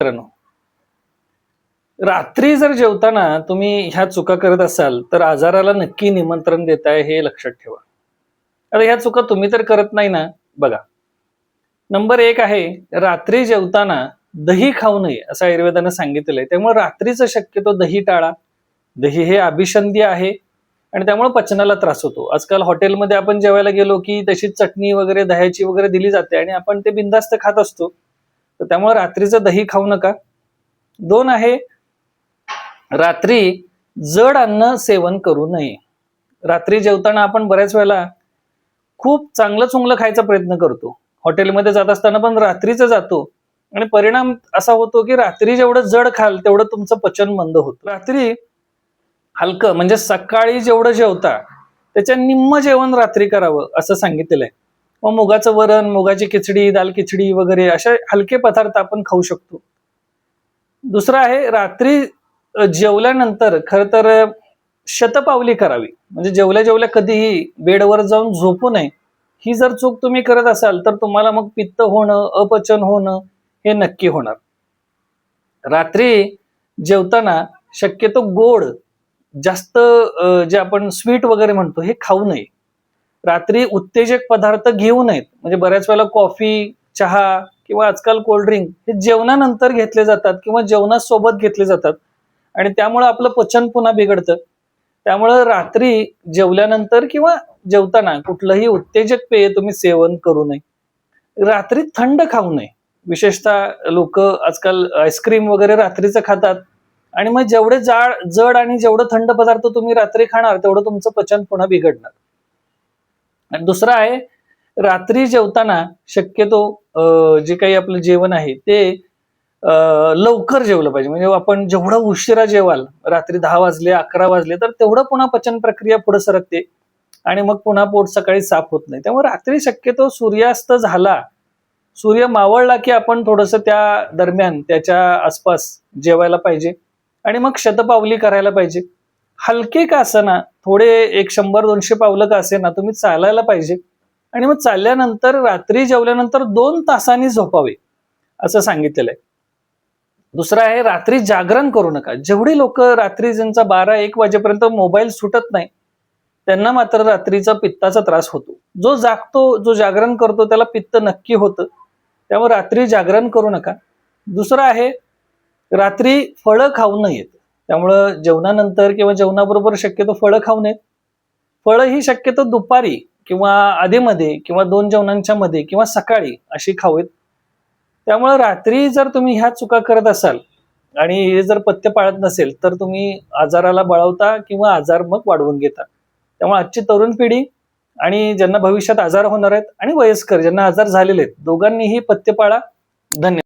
मित्रांनो रात्री जर जेवताना तुम्ही ह्या चुका करत असाल तर आजाराला नक्की निमंत्रण देताय हे लक्षात ठेवा. आता ह्या चुका तुम्ही तर करत नाही ना? बघा. नंबर एक आहे रात्री जेवताना दही खाऊ नये असं आयुर्वेदानं सांगितलंय. आहे त्यामुळे रात्रीचं शक्यतो दही टाळा. दही हे अभिषंदी आहे आणि त्यामुळे पचनाला त्रास होतो. आजकाल हॉटेलमध्ये आपण जेवायला गेलो की तशी चटणी वगैरे दह्याची वगैरे दिली जाते आणि आपण ते बिंदास्त खात असतो. तर त्यामुळे रात्रीचं दही खाऊ नका. दोन आहे रात्री जड अन्न सेवन करू नये. रात्री जेवताना आपण बऱ्याच वेळेला खूप चांगलं चुंगलं खायचा प्रयत्न करतो. हॉटेलमध्ये जात असताना पण रात्रीचं जातो. आणि परिणाम असा होतो की रात्री जेवढं जड खाल तेवढं तुमचं पचन मंद होतं. रात्री हलकं म्हणजे सकाळी जेवढं जेवता त्याच्या निम्म जेवण रात्री करावं असं सांगितलेलं आहे. मग मुगाचं वरण मुगाची खिचडी दाल खिचडी वगैरे असे हलके पदार्थ आपण खाऊ शकतो. दुसरं आहे रात्री जेवल्यानंतर खर तर शतपावली करावी. म्हणजे जेवल्या जेवल्या कधीही बेडवर जाऊन झोपू नये. ही जर चूक तुम्ही करत असाल तर तुम्हाला मग पित्त होणं अपचन होणं हे नक्की होणार. रात्री जेवताना शक्यतो गोड जास्त जे आपण स्वीट वगैरे म्हणतो हे खाऊ नये. रात्री उत्तेजक पदार्थ घेऊ नयेत. म्हणजे बऱ्याच वेळेला कॉफी चहा किंवा आजकाल कोल्ड्रिंक हे जेवणानंतर घेतले जातात किंवा जेवणासोबत घेतले जातात. आणि त्यामुळे आपलं पचन पुन्हा बिघडतं. त्यामुळं रात्री जेवल्यानंतर किंवा जेवताना कुठलंही उत्तेजक पेय तुम्ही सेवन करू नये. रात्री थंड खाऊ नये. विशेषतः लोक आजकाल आईस्क्रीम वगैरे रात्रीचं खातात. आणि मग जेवढे जाड जड आणि जेवढं थंड पदार्थ तुम्ही रात्री खाणार तेवढं तुमचं पचन पुन्हा बिघडणार. आणि दुसरं आहे रात्री जेवताना शक्यतो अं, जे काही आपलं जेवण आहे ते लवकर जेवलं पाहिजे. म्हणजे आपण जेवढं उशिरा जेवाल रात्री दहा वाजले अकरा वाजले तर तेवढं पुन्हा पचन प्रक्रिया पुढे सरकते आणि मग पुन्हा पोट सकाळी साफ होत नाही. त्यामुळे रात्री शक्यतो सूर्यास्त झाला सूर्य मावळला की आपण थोडस त्या दरम्यान त्याच्या आसपास जेवायला पाहिजे आणि मग शतपावली करायला पाहिजे. हलके का ना थोडे एक शंभर दोनशे पावलं का असे ना तुम्ही चालायला पाहिजे. आणि मग चालल्यानंतर रात्री जेवल्यानंतर दोन तासांनी झोपावे असं सांगितलेलं आहे. दुसरं आहे रात्री जागरण करू नका. जेवढी लोक रात्री ज्यांचा बारा एक वाजेपर्यंत मोबाईल सुटत नाही त्यांना मात्र रात्रीचा पित्ताचा त्रास होतो. जो जागतो जो जागरण करतो त्याला पित्त नक्की होतं. त्यामुळे रात्री जागरण करू नका. दुसरं आहे रात्री फळं खाऊ नयेत त्यामुळं जेवणानंतर किंवा जेवणाबरोबर शक्यतो फळं खाऊ नयेत. फळं ही शक्यतो दुपारी किंवा आधीमध्ये किंवा दोन जेवणांच्या मध्ये किंवा सकाळी अशी खावेत. त्यामुळे रात्री जर तुम्ही ह्या चुका करत असाल आणि हे जर पथ्य पाळत नसेल तर तुम्ही आजाराला बळवता किंवा आजार मग वाढवून घेता. त्यामुळे आजची तरुण पिढी आणि ज्यांना भविष्यात आजार होणार आहेत आणि वयस्कर ज्यांना आजार झालेले आहेत दोघांनीही पथ्य पाळा. धन्यवाद